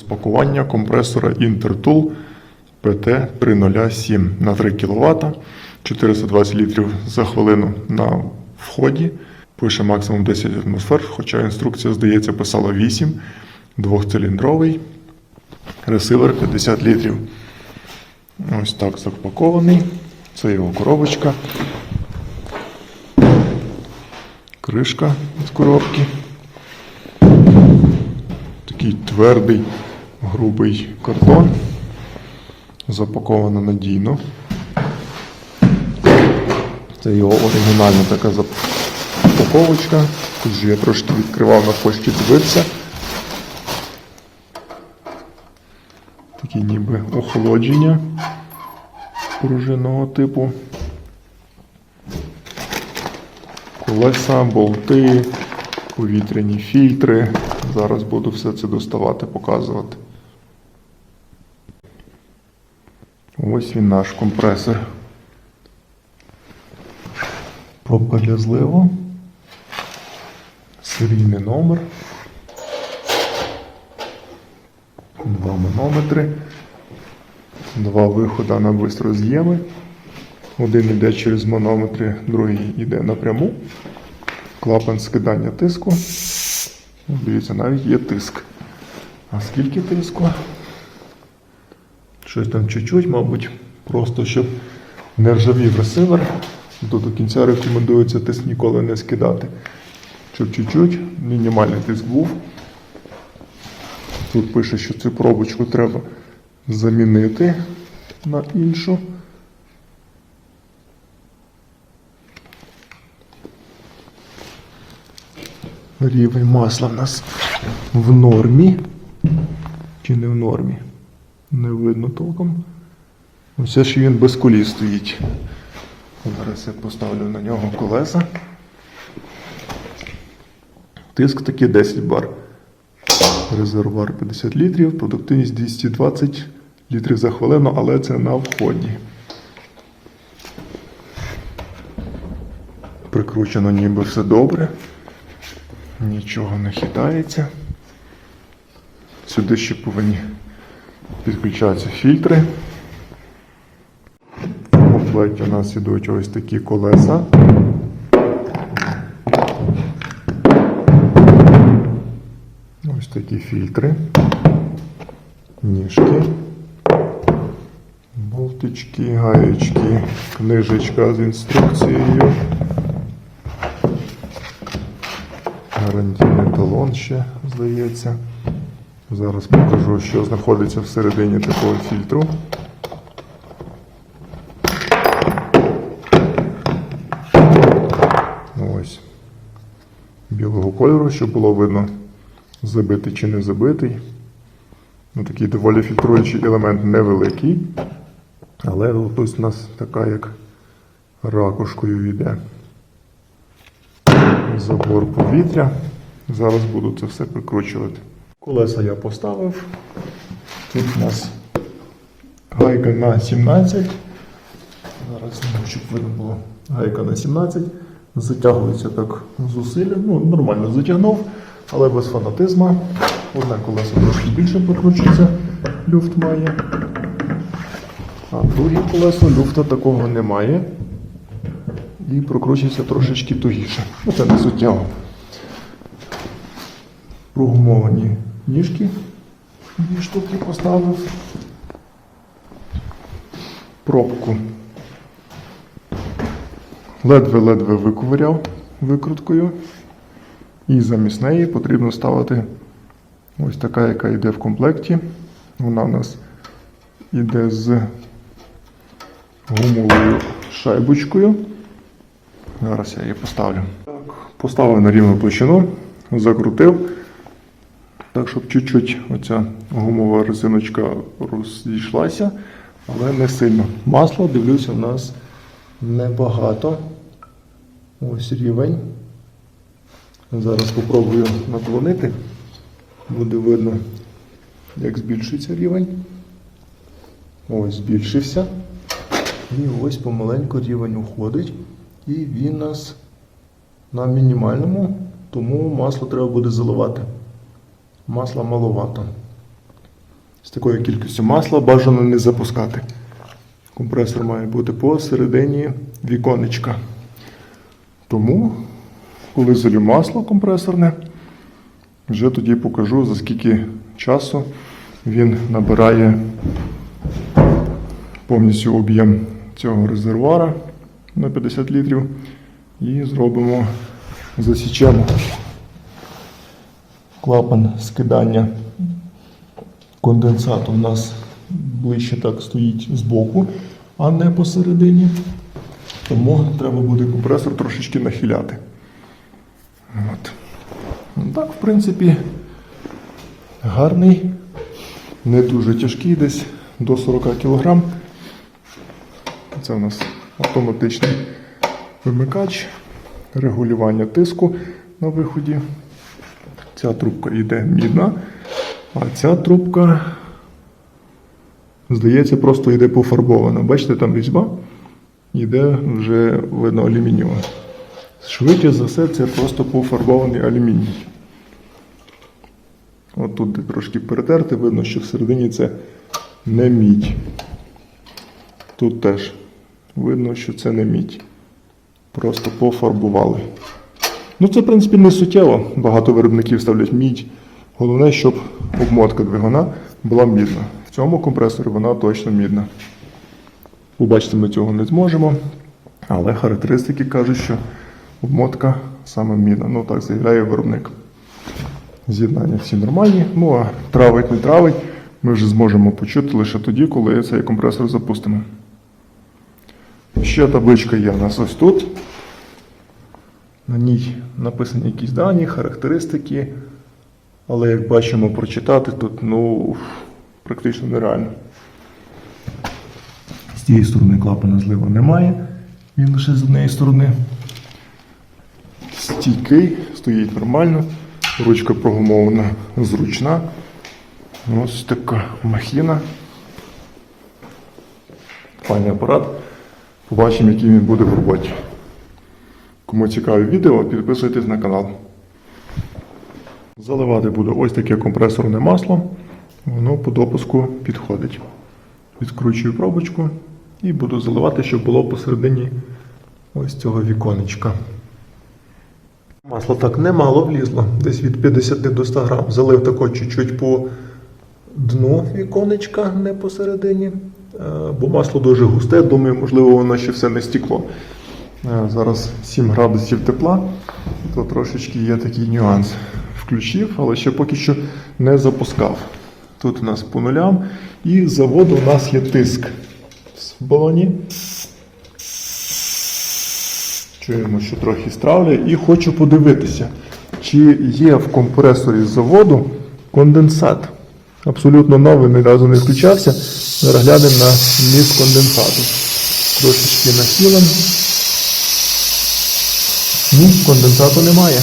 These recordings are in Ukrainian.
Спакування компресора Intertool PT307 на 3 кВт, 420 літрів за хвилину на вході. Пише максимум 10 атмосфер, хоча інструкція, здається, писала 8, двохциліндровий, ресивер 50 літрів. Ось так запакований. Це його коробочка. Кришка з коробки. Такий твердий, грубий картон. Запаковано надійно. Це його оригінальна така запаковочка. Тут же я трошки відкривав на пошті дивився. Такі ніби охолодження пружинного типу. Колеса, болти, повітряні фільтри. Зараз буду все це доставати, показувати. Ось він наш компресор. Пробка для зливу. Серійний номер. Два манометри. Два виходи на бистроз'єми. Один йде через манометри, другий йде напряму. Клапан скидання тиску. Дивіться, навіть є тиск. А скільки тиску? Щось там чуть-чуть, мабуть, просто щоб не ржавів ресивер. То до кінця рекомендується тиск ніколи не скидати. Щоб чуть-чуть, мінімальний тиск був. Тут пише, що цю пробочку треба замінити на іншу. Рівень масла в нас в нормі. Чи не в нормі? Не видно толком. Ось це ж він без коліс стоїть. Зараз я поставлю на нього колеса. Тиск такий 10 бар. Резервуар 50 літрів, продуктивність 220 літрів за хвилину, але це на вході. Прикручено ніби все добре. Нічого не хитається. Сюди ще повинні підключатися фільтри. В комплекті у нас ідуть ось такі колеса. Ось такі фільтри, ніжки, болтички, гаєчки, книжечка з інструкцією. Гарантійний талон ще, здається. Зараз покажу, що знаходиться всередині такого фільтру. Ось. Білого кольору, щоб було видно, забитий чи не забитий. Ну, такий доволі фільтруючий елемент невеликий. Але ось у нас така як ракушкою йде забор повітря. Зараз буду це все прикручувати. Колеса я поставив. Тут у нас гайка на 17. Зараз не щоб видно було. Гайка на 17. Затягується так зусилля. Ну, нормально затягнув, але без фанатизму. Одне колесо трошки більше прокручується, люфт має. А друге колесо люфта такого немає і прокручується трошечки тугіше. Ну, це не суттєво. Прогумовані ніжки. Дві штуки поставив. Пробку. Ледве-ледве виковиряв викруткою. І замість неї потрібно ставити ось така, яка йде в комплекті. Вона у нас йде з гумовою шайбочкою. Зараз я її поставлю. Так, поставив на рівну площину, закрутив. Так, щоб чуть-чуть оця гумова резиночка розійшлася, але не сильно. Масло, дивлюся, у нас небагато. Ось рівень. Зараз спробую наклонити. Буде видно, як збільшується рівень. Ось збільшився. І ось помаленьку рівень уходить. І він нас на мінімальному, тому масло треба буде заливати. Масла маловато. з такою кількістю масла бажано не запускати. Компресор має бути посередині віконечка. Тому, коли залю масло компресорне, вже тоді покажу, за скільки часу він набирає повністю об'єм цього резервуара на 50 літрів. І зробимо, засічемо клапан скидання конденсату у нас ближче так стоїть збоку, а не посередині. Тому треба буде компресор трошечки нахиляти. От. Ну, Так, в принципі, гарний, не дуже тяжкий, десь до 40 кг. Це у нас автоматичний вимикач, регулювання тиску на виході. Ця трубка йде мідна, а ця трубка, здається, просто йде пофарбована. Бачите, там різьба йде вже видно алюмінієва. Швидше за все, це просто пофарбований алюміній. От тут трошки перетерти, видно, що всередині це не мідь. Тут теж видно, що це не мідь. Просто пофарбували. Ну, це, в принципі, не суттєво. Багато виробників ставлять мідь. Головне, щоб обмотка двигуна була мідна. В цьому компресорі вона точно мідна. Побачити ми цього не зможемо, але характеристики кажуть, що обмотка саме мідна. Ну так заявляє виробник. З'єднання всі нормальні. Ну а травить, не травить, ми вже зможемо почути лише тоді, коли цей компресор запустимо. Ще табличка є у нас ось тут. На ній написані якісь дані, характеристики. Але як бачимо, прочитати тут ну, практично нереально. З цієї сторони клапана злива немає. Він лише з однієї сторони. Стійкий, стоїть нормально. Ручка прогумована зручна. Ось така махіна. Файний апарат. Побачимо, який він буде в роботі. Кому цікаве відео, підписуйтесь на канал. Заливати буду ось таке компресорне масло. Воно по допуску підходить. Відкручую пробочку і буду заливати, щоб було посередині ось цього віконечка. Масло так немало влізло, десь від 50 до 100 грам. Залив тако чуть-чуть по дну віконечка, не посередині. Е, Бо масло дуже густе, думаю, можливо, воно ще все не стекло. Е, Зараз 7 градусів тепла, то трошечки є такий нюанс. Включив, але ще поки що не запускав. Тут у нас по нулям. І заводу у нас є тиск в балоні. Чуємо, що трохи стравлює. І хочу подивитися, чи є в компресорі з заводу конденсат. Абсолютно новий, ні разу не включався. Зараз глянемо на вміст конденсату. Трошечки нахилим. Ні, конденсату немає.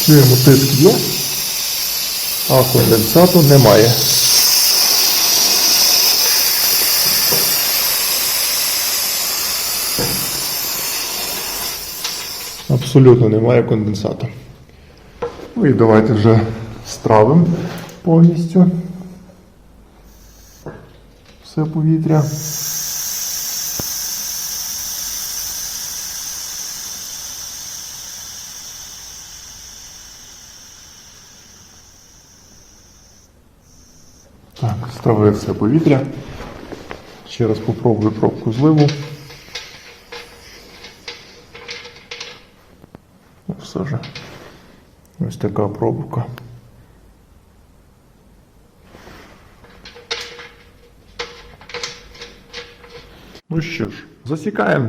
Чуємо, тиск є, а конденсату немає. Абсолютно немає конденсату. Ну і давайте вже стравимо повністю все повітря. Так, ставив все повітря. Ще раз попробую пробку зливу. Ну, Все ж. Ось така пробка. Ну що ж, засікаємо.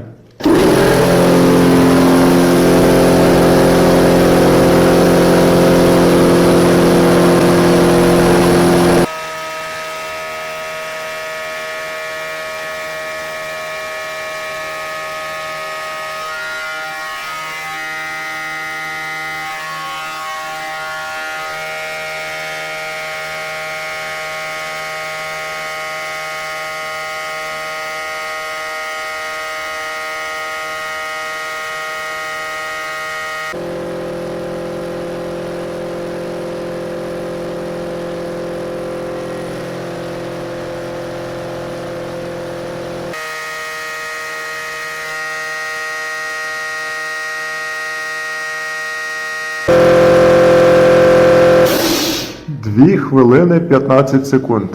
Хвилини 15 секунд.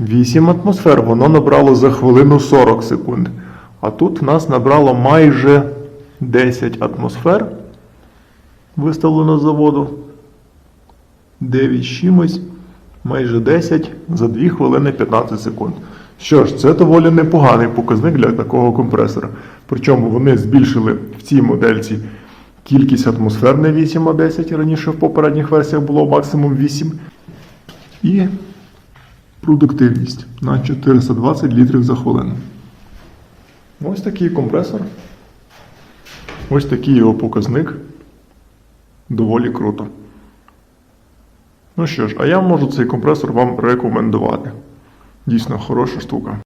8 атмосфер воно набрало за хвилину 40 секунд. А тут нас набрало майже 10 атмосфер. Виставлено з заводу. 9 з чимось, майже 10 за 2 хвилини 15 секунд. Що ж, це доволі непоганий показник для такого компресора. Причому вони збільшили в цій модельці кількість атмосфер на 8 а 10. Раніше в попередніх версіях було максимум 8. І продуктивність на 420 літрів за хвилину. Ось такий компресор. Ось такий його показник. Доволі круто. Ну що ж, а я можу цей компресор вам рекомендувати. Дійсно хороша штука.